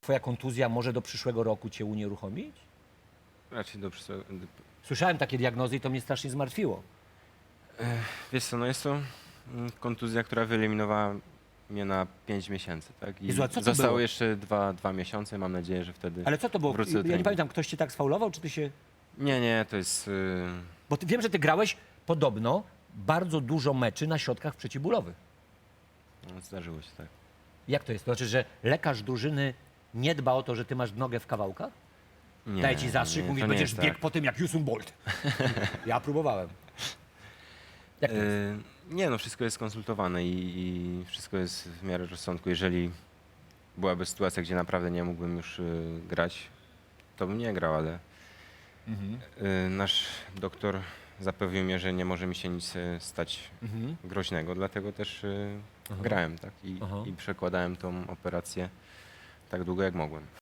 Twoja kontuzja może do przyszłego roku cię unieruchomić? Raczej do przyszłego. Słyszałem takie diagnozy i to mnie strasznie zmartwiło. Wiesz co, no jest to mm, kontuzja, która wyeliminowała mnie na 5 miesięcy, tak? I Jezu, a co to zostało było? jeszcze dwa, dwa miesiące, mam nadzieję, że wtedy Ale co to było? wrócę do Ja nie treningu. pamiętam, ktoś cię tak sfaulował, czy ty się... Nie, nie, to jest... y, Bo ty, wiem, że ty grałeś podobno bardzo dużo meczy na środkach przeciwbólowych. No, zdarzyło się tak. Jak to jest? To znaczy, że lekarz drużyny nie dba o to, że ty masz nogę w kawałkach? Nie, Daje ci zastrzyk, nie, mówi, to nie będziesz jest biegł tak. po tym jak Usain Bolt. ja próbowałem. Jak to jest? Y, Nie, no wszystko jest konsultowane i, i wszystko jest w miarę rozsądku. Jeżeli byłaby sytuacja, gdzie naprawdę nie mógłbym już y, grać, to bym nie grał, ale y, nasz doktor zapewnił mnie, że nie może mi się nic y, stać Mhm. groźnego, dlatego też y, grałem tak? I, Aha. i przekładałem tą operację tak długo, jak mogłem.